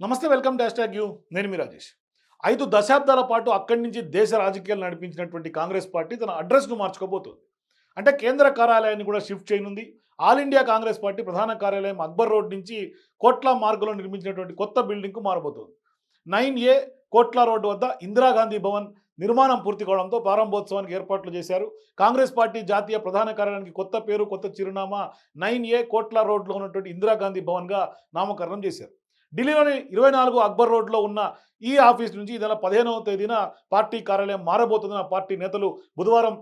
నమస్తే welcome to hash you. నేను మీ రాజేష్. ఐదు దశాబ్దాల పాటు అక్కడి నుంచి దేశ రాజకీయాలు నడిపించినటువంటి కాంగ్రెస్ పార్టీ తన అడ్రస్ను మార్చుకోబోతుంది. అంటే కేంద్ర కార్యాలయాన్ని కూడా షిఫ్ట్ చేయనుంది. ఆల్ ఇండియా కాంగ్రెస్ పార్టీ ప్రధాన కార్యాలయం అక్బర్ రోడ్ నుంచి కోట్ల మార్గంలో నిర్మించినటువంటి కొత్త బిల్డింగ్కు మారబోతుంది. నైన్ ఏ కోట్ల రోడ్డు వద్ద ఇందిరాగాంధీ భవన్ నిర్మాణం పూర్తి కావడంతో ప్రారంభోత్సవానికి ఏర్పాట్లు చేశారు. కాంగ్రెస్ పార్టీ జాతీయ ప్రధాన కార్యాలయానికి కొత్త పేరు కొత్త చిరునామా నైన్ ఏ కోట్ల రోడ్లో ఉన్నటువంటి ఇందిరాగాంధీ భవన్గా నామకరణం చేశారు. ఢిల్లీలోని ఇరవై నాలుగు అక్బర్ రోడ్లో ఉన్న ఈ ఆఫీస్ నుంచి ఈ నెల పదిహేనవ తేదీన పార్టీ కార్యాలయం మారబోతుందని పార్టీ నేతలు బుధవారం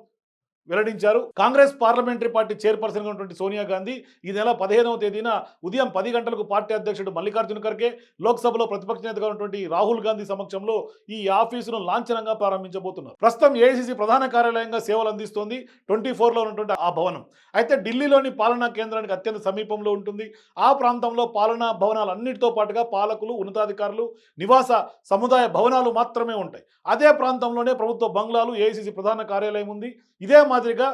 వెల్లడించారు. కాంగ్రెస్ పార్లమెంటరీ పార్టీ చైర్పర్సన్గా ఉన్నటువంటి సోనియా గాంధీ ఈ నెల పదిహేనవ తేదీన ఉదయం పది గంటలకు పార్టీ అధ్యక్షుడు మల్లికార్జున ఖర్గే లోక్సభలో ప్రతిపక్ష నేతగా ఉన్నటువంటి రాహుల్ గాంధీ సమక్షంలో ఈ ఆఫీసును లాంఛనంగా ప్రారంభించబోతున్నారు. ప్రస్తుతం ఏఐసిసి ప్రధాన కార్యాలయంగా సేవలు అందిస్తోంది ట్వంటీ ఫోర్లో ఉన్నటువంటి ఆ భవనం. అయితే ఢిల్లీలోని పాలనా కేంద్రానికి అత్యంత సమీపంలో ఉంటుంది. ఆ ప్రాంతంలో పాలనా భవనాలన్నిటితో పాటుగా పాలకులు ఉన్నతాధికారులు నివాస సముదాయ భవనాలు మాత్రమే ఉంటాయి. అదే ప్రాంతంలోనే ప్రభుత్వ బంగ్లాలు ఏఐసిసి ప్రధాన కార్యాలయం ఉంది. ఇదే మాదిరిగా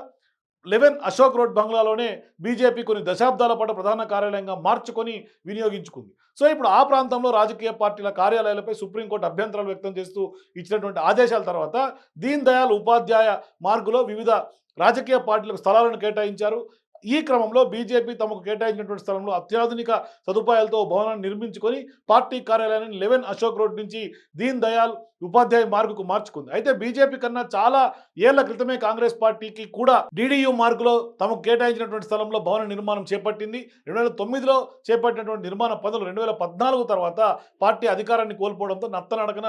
లెవెన్ అశోక్ రోడ్ బంగ్లాలోనే బీజేపీ కొన్ని దశాబ్దాల పాటు ప్రధాన కార్యాలయంగా మార్చుకొని వినియోగించుకుంది. సో ఇప్పుడు ఆ ప్రాంతంలో రాజకీయ పార్టీల కార్యాలయాలపై సుప్రీంకోర్టు అభ్యంతరాలు వ్యక్తం చేస్తూ ఇచ్చినటువంటి ఆదేశాల తర్వాత దీన్ దయాల్ ఉపాధ్యాయ మార్గులో వివిధ రాజకీయ పార్టీలకు స్థలాలను కేటాయించారు. ఈ క్రమంలో బీజేపీ తమకు కేటాయించినటువంటి స్థలంలో అత్యాధునిక సదుపాయాలతో భవనాన్ని నిర్మించుకొని పార్టీ కార్యాలయాన్ని లెవెన్ అశోక్ రోడ్ నుంచి దీన్ దయాళ్ ఉపాధ్యాయ మార్గుకు మార్చుకుంది. అయితే బీజేపీ కన్నా చాలా ఏళ్ళ క్రితమే కాంగ్రెస్ పార్టీకి కూడా డీడీయూ మార్గులో తమకు కేటాయించినటువంటి స్థలంలో భవన నిర్మాణం చేపట్టింది. రెండు వేల తొమ్మిదిలో చేపట్టినటువంటి నిర్మాణ పనులు రెండు వేల పద్నాలుగు తర్వాత పార్టీ అధికారాన్ని కోల్పోవడంతో నత్తనడకన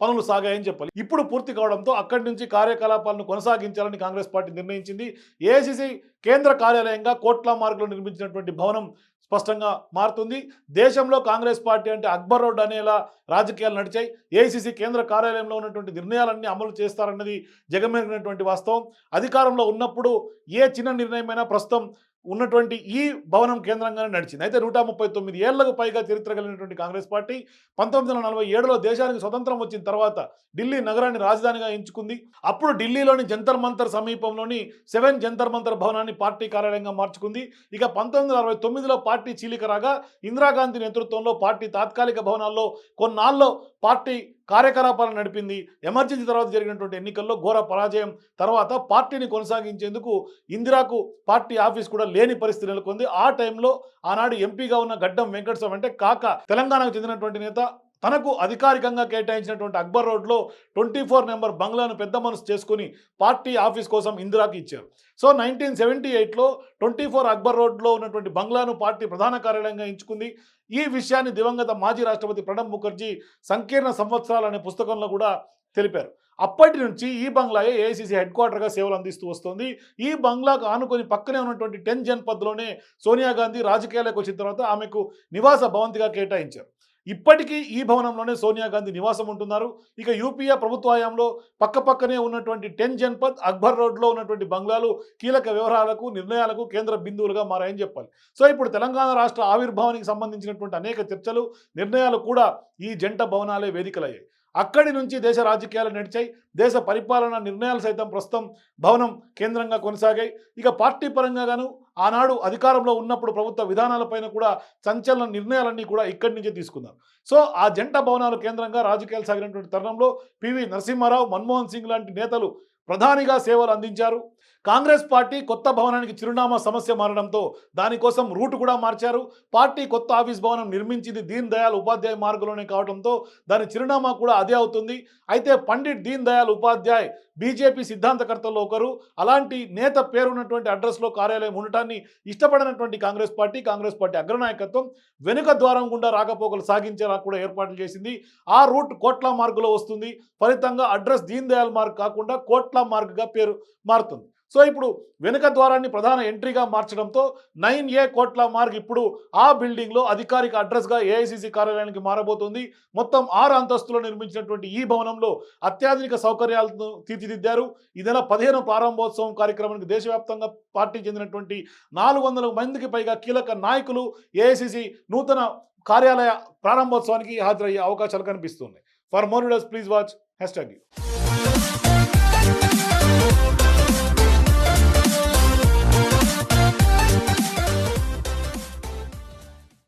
పనులు సాగాయని చెప్పాలి. ఇప్పుడు పూర్తి కావడంతో అక్కడి నుంచి కార్యకలాపాలను కొనసాగించాలని కాంగ్రెస్ పార్టీ నిర్ణయించింది. ఏఐసిసి కేంద్ర కార్యాలయంగా కోట్ల మార్గంలో నిర్మించినటువంటి భవనం స్పష్టంగా మారుతుంది. దేశంలో కాంగ్రెస్ పార్టీ అంటే అక్బర్ రోడ్ అనేలా రాజకీయాలు నడిచాయి. ఏఐసిసి కేంద్ర కార్యాలయంలో ఉన్నటువంటి నిర్ణయాలన్నీ అమలు చేస్తారన్నది జగమెరిగినటువంటి వాస్తవం. అధికారంలో ఉన్నప్పుడు ఏ చిన్న నిర్ణయమైనా ప్రస్తుతం ఉన్నటువంటి ఈ భవనం కేంద్రంగానే నడిచింది. అయితే నూట ముప్పై తొమ్మిది ఏళ్ళకు పైగా చరిత్ర కలిగినటువంటి కాంగ్రెస్ పార్టీ పంతొమ్మిది వందల నలభై ఏడులో దేశానికి స్వతంత్రం వచ్చిన తర్వాత ఢిల్లీ నగరాన్ని రాజధానిగా ఎంచుకుంది. అప్పుడు ఢిల్లీలోని జంతర్ మంతర్ సమీపంలోని సెవెన్ జంతర్ మంతర్ భవనాన్ని పార్టీ కార్యాలయంగా మార్చుకుంది. ఇక పంతొమ్మిది వందల అరవై తొమ్మిదిలో పార్టీ చీలిక రాగా ఇందిరాగాంధీ నేతృత్వంలో పార్టీ తాత్కాలిక భవనాల్లో కొన్నాళ్ళలో పార్టీ కార్యకలాపాలను నడిపింది. ఎమర్జెన్సీ తర్వాత జరిగినటువంటి ఎన్నికల్లో ఘోర పరాజయం. తర్వాత పార్టీని కొనసాగించేందుకు ఇందిరాకు పార్టీ ఆఫీస్ కూడా లేని పరిస్థితి నెలకొంది. ఆ టైంలో ఆనాడు ఎంపీగా ఉన్న గడ్డం వెంకటస్వామి అంటే కాక తెలంగాణకు చెందినటువంటి నేత తనకు అధికారికంగా కేటాయించినటువంటి అక్బర్ రోడ్లో ట్వంటీ ఫోర్ నెంబర్ బంగ్లాను పెద్ద మనసు చేసుకుని పార్టీ ఆఫీస్ కోసం ఇందిరాకి ఇచ్చారు. సో నైన్టీన్ సెవెంటీ ఎయిట్లో ట్వంటీ ఫోర్ అక్బర్ రోడ్లో ఉన్నటువంటి బంగ్లాను పార్టీ ప్రధాన కార్యాలయంగా ఎంచుకుంది. ఈ విషయాన్ని దివంగత మాజీ రాష్ట్రపతి ప్రణబ్ ముఖర్జీ సంకీర్ణ సంవత్సరాలు అనే పుస్తకంలో కూడా తెలిపారు. అప్పటి నుంచి ఈ బంగ్లాయే ఏఐసిసి హెడ్ క్వార్టర్గా సేవలు అందిస్తూ వస్తుంది. ఈ బంగ్లాకు ఆనుకొని పక్కనే ఉన్నటువంటి టెన్ జన్పద్లోనే సోనియా గాంధీ రాజకీయాలకు వచ్చిన తర్వాత ఆమెకు నివాస భవంతిగా కేటాయించారు. ఇప్పటికీ ఈ భవనంలోనే సోనియా గాంధీ నివాసం ఉంటున్నారు. ఇక యూపీఏ ప్రభుత్వాయంలో పక్కపక్కనే ఉన్నటువంటి టెన్ జన్పద్ అక్బర్ రోడ్లో ఉన్నటువంటి బంగ్లాలు కీలక వ్యవహారాలకు నిర్ణయాలకు కేంద్ర బిందువులుగా మారాయని చెప్పాలి. సో ఇప్పుడు తెలంగాణ రాష్ట్ర ఆవిర్భావానికి సంబంధించినటువంటి అనేక చర్చలు నిర్ణయాలు కూడా ఈ జంట భవనాలే వేదికలయ్యాయి. అక్కడి నుంచి దేశ రాజకీయాలు నడిచాయి. దేశ పరిపాలన నిర్ణయాలు సైతం ప్రస్తుతం భవనం కేంద్రంగా కొనసాగాయి. ఇక పార్టీ పరంగా గాను ఆనాడు అధికారంలో ఉన్నప్పుడు ప్రభుత్వ విధానాలపైన కూడా సంచలన నిర్ణయాలన్నీ కూడా ఇక్కడి నుంచే తీసుకున్నారు. సో ఆ జంట భవనాలు కేంద్రంగా రాజకీయాలు సాగినటువంటి తరుణంలో పివి నరసింహారావు మన్మోహన్ సింగ్ లాంటి నేతలు ప్రధానిగా సేవలు అందించారు. కాంగ్రెస్ పార్టీ కొత్త భవనానికి చిరునామా సమస్య మారడంతో దానికోసం రూట్ కూడా మార్చారు. పార్టీ కొత్త ఆఫీస్ భవనం నిర్మించింది దీన్ దయాల్ ఉపాధ్యాయ మార్గంలోనే కావడంతో దాని చిరునామా కూడా అదే అవుతుంది. అయితే పండిట్ దీన్ దయాళ్ ఉపాధ్యాయ్ బీజేపీ సిద్ధాంతకర్తల్లో ఒకరు. అలాంటి నేత పేరున్నటువంటి అడ్రస్లో కార్యాలయం ఉండటాన్ని ఇష్టపడినటువంటి కాంగ్రెస్ పార్టీ కాంగ్రెస్ పార్టీ అగ్రనాయకత్వం వెనుక ద్వారం గుండా రాకపోకలు సాగించేలా కూడా ఏర్పాట్లు చేసింది. ఆ రూట్ కోట్ల మార్గులో వస్తుంది. ఫలితంగా అడ్రస్ దీన్ దయాల్ మార్గ్ కాకుండా కోట్ల మార్గ్గా పేరు మారుతుంది. సో ఇప్పుడు వెనుక ద్వారాన్ని ప్రధాన ఎంట్రీగా మార్చడంతో నైన్ ఏ కోట్ల మార్గ్ ఇప్పుడు ఆ బిల్డింగ్లో అధికారిక అడ్రస్గా ఏఐసిసి కార్యాలయానికి మారబోతుంది. మొత్తం ఆరు అంతస్తులో నిర్మించినటువంటి ఈ భవనంలో అత్యాధునిక సౌకర్యాలను తీర్చిదిద్దారు. ఈ పదిహేను ప్రారంభోత్సవం కార్యక్రమానికి దేశవ్యాప్తంగా పార్టీ చెందినటువంటి నాలుగు వందల మందికి పైగా కీలక నాయకులు ఏఐసిసి నూతన కార్యాలయ ప్రారంభోత్సవానికి హాజరయ్యే అవకాశాలు కనిపిస్తున్నాయి. For more videos please watch hashtag Thank you.